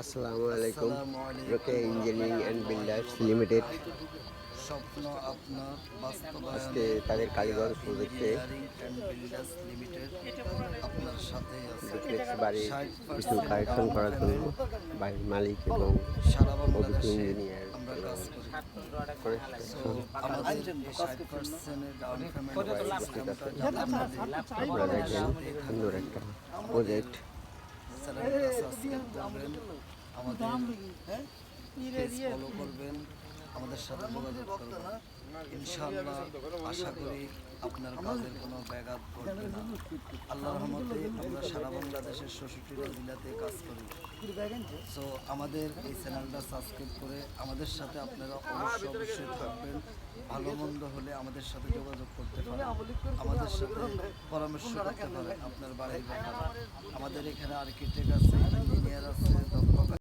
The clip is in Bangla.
আসসালামু আলাইকুম। রোকে ইঞ্জিনিয়ারিং অ্যান্ড বিল্ডার্স লিমিটেড। স্বপ্ন আপনার বাস্তবায়ন আজকে তাদের কারিগর প্রজেক্টে ইঞ্জিনিয়ারিং অ্যান্ড বিল্ডার্স লিমিটেড আপনার সাথে ডুপ্লেক্স বাড়ি 60% কিছু কারেকশন করার জন্য বাড়ির মালিক এবং অভিজ্ঞ ইঞ্জিনিয়ার সুন্দর একটা প্রজেক্ট চ্যানেলটা সাবস্ক্রাইব করবেন আমাদের ফলো করবেন আমাদের সাথে যোগাযোগ করবেন। ইনশাআল্লাহ আশা করি আপনার কাজের কোনো ব্যাঘাত ঘটবে না। আল্লাহ রহমতে আমরা বাংলাদেশের ষষ্ঠীটা জেলাতে কাজ করি। সো আমাদের এই চ্যানেলটা সাবস্ক্রাইব করে আমাদের সাথে আপনারা অবশ্যই অবশ্যই থাকবেন। ভালো মন্দ হলে আমাদের সাথে যোগাযোগ করতে পারেন। আমাদের সাথে পরামর্শ করতে পারেন আপনার বাড়ির আমাদের এখানে আর্কিটেক্ট আছে